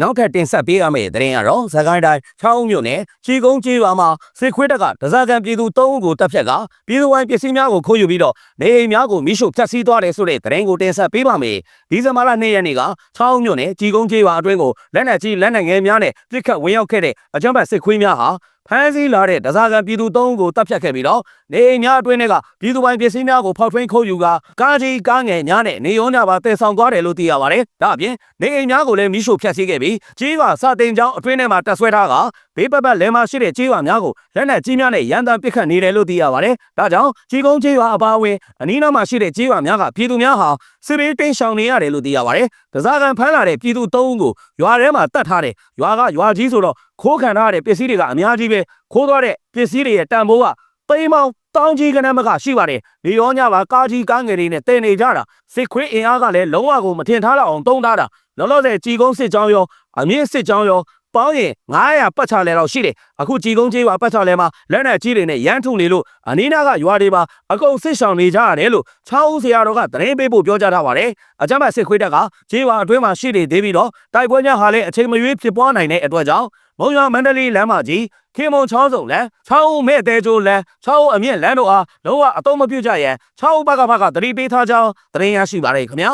နောက်ထပ်တင်ဆက်ပေးရမယ့်သတင်းကတော့ဇကိုင်းတိုင်းချောင်းမြို့နယ်ချီကုန်းကျေးရွာမှာစစ်ခွေးတပ်ကဒဇာကန်ပြည်သူ၃ဦးကိုတပ်ဖြတ်ကပြည်သူဝိုင်းပစ္စည်းများကိုခိုးယူပြီးတော့နေအိမ်များကိုမိရှုဖျက်ဆီးသွားတယ်ဆိုတဲ့သတင်းကိုတင်ဆက်ပေးပါမယ်။ဒီဇင်ဘာလ2ရက်နေ့ကချောင်းမြို့နယ်ချီကုန်းကျေးရွာအတွင်းကိုလက်နက်ကြီးလက်နက်ငယ်များနဲ့ပစ်ခတ်ဝင်ရောက်ခဲ့တဲ့အကြမ်းဖက်စစ်ခွေးများဟာ ဖမ်းဆီးလာတဲ့ဒဇာကန်ပြည်သူ၃ဦးကိုတပ်ဖြတ်ခဲ့ပြီးတော့နေအိမ်များအတွင်းတွေကပြည်သူပိုင်ပစ္စည်းများကိုဖောက်ထွင်းခိုးယူကကားကြီးကားငယ်များနဲ့နေရုံးများပါတည်ဆောင်သွားတယ်လို့သိရပါတယ်။ဒါအပြင်နေအိမ်များကိုလည်းမိရှုဖျက်ဆီးခဲ့ပြီးကြီးရွာစတင်ကျောင်းအတွင်းထဲမှာတပ်ဆွဲထားကဘေးပတ်ပတ်လယ်မှာရှိတဲ့ကြီးရွာများကိုလက်နက်ကြီးများနဲ့ရန်တမ်းပစ်ခတ်နေတယ်လို့သိရပါတယ်။ဒါကြောင့်ကြီးကုန်းကြီးရွာအပါအဝင်အနီးနားမှာရှိတဲ့ကြီးရွာများကပြည်သူများဟာစစ်ဘေးတိမ်းရှောင်နေရတယ်လို့သိရပါတယ်။ဒဇာကန်ဖမ်းလာတဲ့ပြည်သူ၃ဦးကိုရွာထဲမှာတတ်ထားတယ်။ရွာကရွာကြီးဆိုတော့ခိုးခံထားရတဲ့ပစ္စည်းတွေကအများကြီးပဲခိုးသွားတဲ့ပစ္စည်းတွေရဲ့တန်ဖိုးကသိန်းပေါင်းတောင်းကြီးကနန်းမကရှိပါတယ်။ဒီရောညပါကားကြီးကားငယ်တွေနဲ့တင်နေကြတာစစ်ခွေးအင်အားကလည်းလုံးဝကိုမထင်ထားတော့အောင်တုံးထားတာလောလောဆယ်ជីကုန်းစစ်ကြောင်းရောအမြင့်စစ်ကြောင်းရော ပေါင်းရင်900ပတ်ချလဲတော့ရှိတယ်အခုជីကုန်းကြီးပါပတ်ချလဲမှာလက်နဲ့ကြီးတွေနဲ့ရမ်းထုံနေလို့အနီးနားကရွာတွေပါအကုန်စစ်ဆောင်နေကြရတယ်လို့ချောင်းဦးဆရာတော်ကသတင်းပေးဖို့ပြောကြားထားပါတယ်အကြမ်းဖက်စစ်ခွေးတပ်ကဂျေးဝါအတွင်းမှာရှိနေသေးပြီးတော့တိုက်ပွဲများဟာလည်းအချိန်မရွေးဖြစ်ပွားနိုင်တဲ့အတွက်ကြောင့်မုံရွာမန္တလေးလမ်းမကြီးခေမုံချောင်းစုံလမ်းချောင်းဦးမဲ့တဲကျိုးလမ်းချောင်းဦးအမြင့်လမ်းတို့အားလုံးဝအတော့မပြုတ်ကြရန်ချောင်းဦးဘက်ကဘက်ကသတိပေးထားကြောင်းသတင်းရရှိပါတယ်ခင်ဗျာ